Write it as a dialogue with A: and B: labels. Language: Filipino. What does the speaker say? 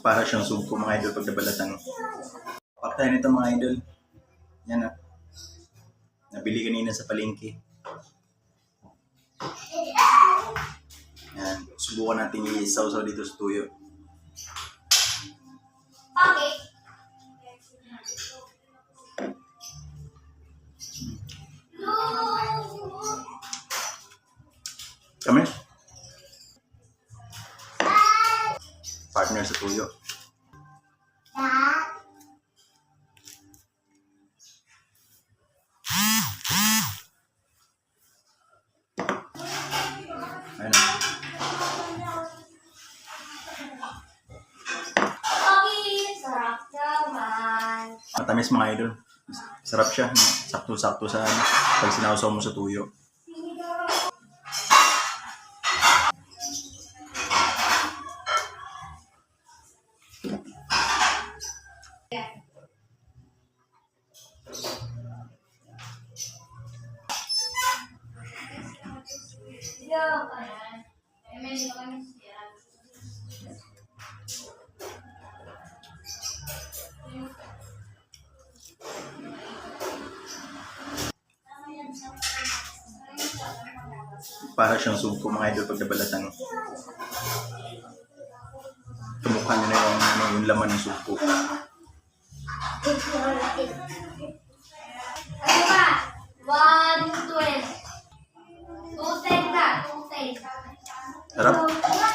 A: Para siyang sugpo mga idol pag nabalatan. Pak tayo nito mga idol. Yan ah. Nabili kanina sa palengke. Yan. Subukan natin i-sausaw dito sa tuyo.
B: Okay.
A: Kami? Partner sa tuyo. Ayun
B: naman.
A: Matamis mga idol. Sarap siya. Sakto-sakto sa pag sinausaw mo sa tuyo. Para siyang sugpo mga idol pag nabalatan. Tumukha niyo na yung, yung laman ng sugpo.
B: Ano ba? One, twelve. Two ten na. Two ten.
A: Sarap.